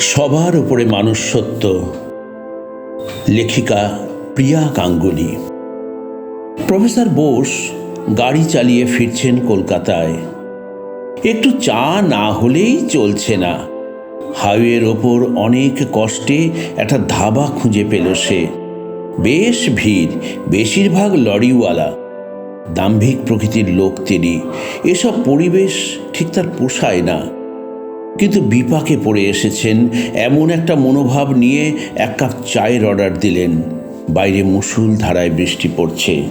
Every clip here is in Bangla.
সবার উপরে মানুষ সত্য লেখিকা প্রিয়া গাঙ্গুলি। প্রফেসর বোস গাড়ি চালিয়ে ফিরছেন কলকাতায়। একটু চা না হলেই চলছে না। হাইওয়ের ওপর অনেক কষ্টে একটা ধাবা খুঁজে পেল সে। বেশ ভিড়, বেশিরভাগ লরিওয়ালা। দাম্ভিক প্রকৃতির লোক তিনি। এসব পরিবেশ ঠিক তার পোষায় না। কিন্তু বিপাকে পড়ে এসেছেন, এমন একটা মনোভাব নিয়ে এক কাপ চায়ের অর্ডার দিলেন। বাইরে মুসুল ধারায় বৃষ্টি পড়ছে।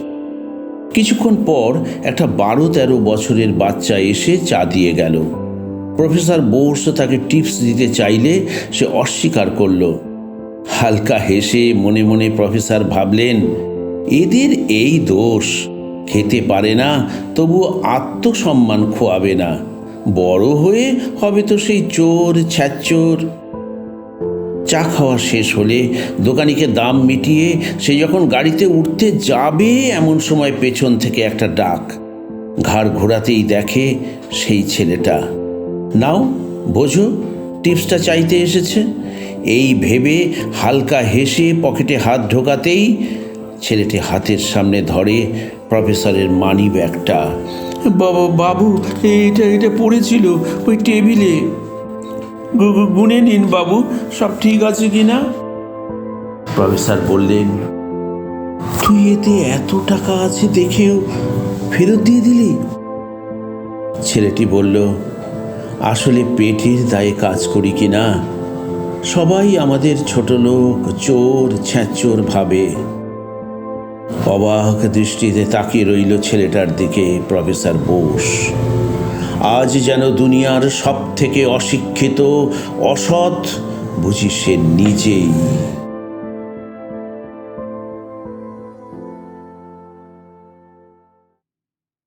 কিছুক্ষণ পর একটা বারো তেরো বছরের বাচ্চা এসে চা দিয়ে গেল। প্রফেসর বোস তাকে টিপস দিতে চাইলে সে অস্বীকার করল। হালকা হেসে মনে মনে প্রফেসর ভাবলেন, এদের এই দোষ। খেতে পারে না, তবু আত্মসম্মান খোয়াবে না। বড় হয়ে হবে তো সেই চোর ছ্যাচোর। চা খাওয়া শেষ হলে দোকানিকে দাম মিটিয়ে সে যখন গাড়িতে উঠতে যাবে এমন সময় পেছন থেকে একটা ডাক। ঘাড় ঘোরাতেই দেখে সেই ছেলেটা। নাও, বোঝো, টিপসটা চাইতে এসেছে। এই ভেবে হালকা হেসে পকেটে হাত ঢোকাতেই ছেলেটি হাতের সামনে ধরে প্রফেসরের মানি ব্যাগটা বাবা বাবু এইটা এটা পড়েছিল ওই টেবিলে। গুনে নিন বাবু সব ঠিক আছে কি না প্রফেসর বললেন তুই এতে এত টাকা আছে দেখেও ফেরত দিয়ে দিলি? ছেলেটি বলল আসলে পেটের দায়ে কাজ করি কি না সবাই আমাদের ছোট লোক চোর ছ্যাঁচোর ভাবে। অবাক দৃষ্টিতে তাকিয়ে রইল ছেলেটার দিকে, প্রফেসর বোস। আজ যেন দুনিয়ার সব থেকে অশিক্ষিত, অসৎ, বুঝি সে নিজেই